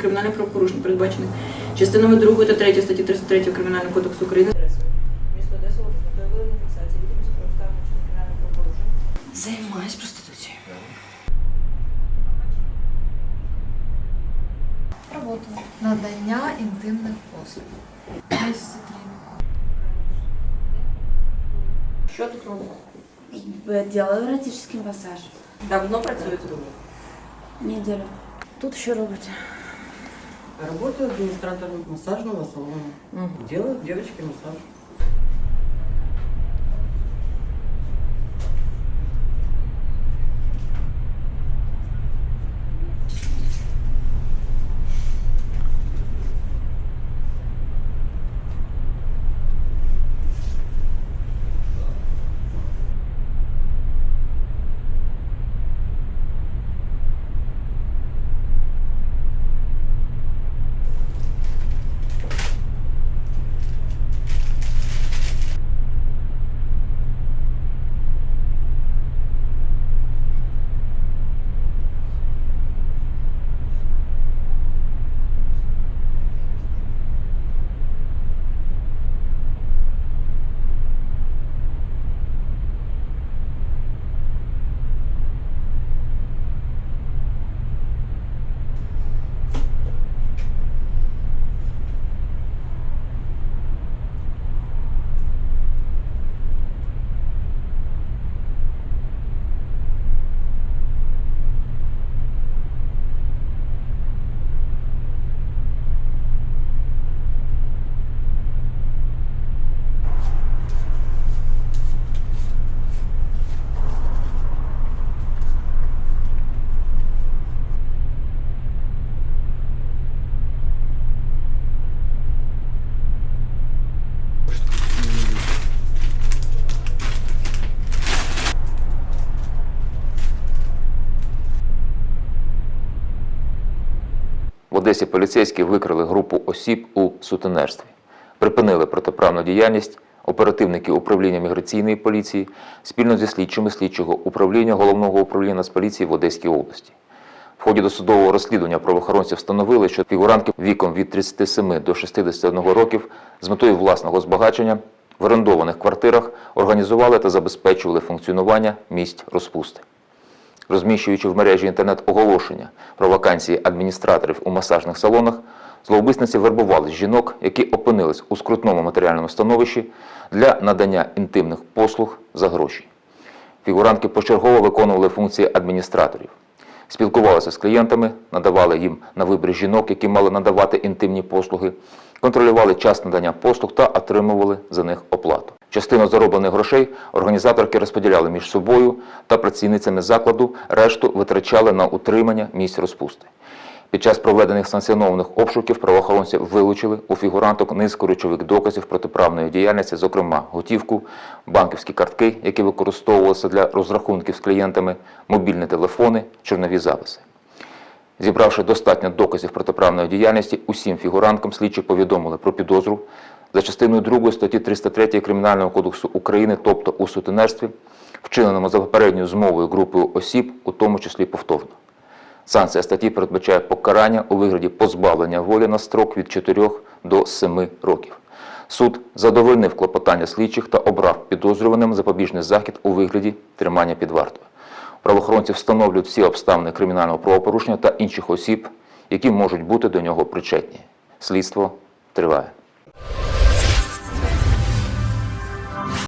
кримінальних правопорушень, передбачених частинами 2 та 3 статті 33 Кримінального кодексу України. Місто Одеса з метою виявлення фіксації відомості про обставини вчинення кримінальних правопорушень. Займаюсь проституцією. Робота. Надання інтимних послуг. Дисципліна. Що тут робите? Э, Делаю эротический массаж. Давно працюєте? Неделю. Тут що робите? Работаю администратором массажного салона. Делаю девочки массаж. Одесі поліцейські викрили групу осіб у сутенерстві, припинили протиправну діяльність оперативники управління міграційної поліції спільно зі слідчими слідчого управління головного управління Нацполіції в Одеській області. В ході досудового розслідування правоохоронці встановили, що фігурантки віком від 37 до 61 років з метою власного збагачення в орендованих квартирах організували та забезпечували функціонування місць розпусти розміщуючи в мережі інтернет-оголошення про вакансії адміністраторів у масажних салонах, зловмисниці вербували жінок, які опинились у скрутному матеріальному становищі для надання інтимних послуг за гроші. Фігурантки почергово виконували функції адміністраторів, спілкувалися з клієнтами, надавали їм на вибір жінок, які мали надавати інтимні послуги, контролювали час надання послуг та отримували за них оплату. Частину зароблених грошей організаторки розподіляли між собою та працівницями закладу, решту витрачали на утримання місць розпусти. Під час проведених санкціонованих обшуків правоохоронці вилучили у фігуранток низку речових доказів протиправної діяльності, зокрема готівку, банківські картки, які використовувалися для розрахунків з клієнтами, мобільні телефони, чорнові записи. Зібравши достатньо доказів протиправної діяльності, усім фігуранткам слідчі повідомили про підозру за частиною 2 статті 303 Кримінального кодексу України, тобто у сутенерстві, вчиненому за попередньою змовою групою осіб, у тому числі повторно. Санкція статті передбачає покарання у вигляді позбавлення волі на строк від 4 до 7 років. Суд задовольнив клопотання слідчих та обрав підозрюваним запобіжний захід у вигляді тримання під вартою. Правоохоронці встановлюють всі обставини кримінального правопорушення та інших осіб, які можуть бути до нього причетні. Слідство триває.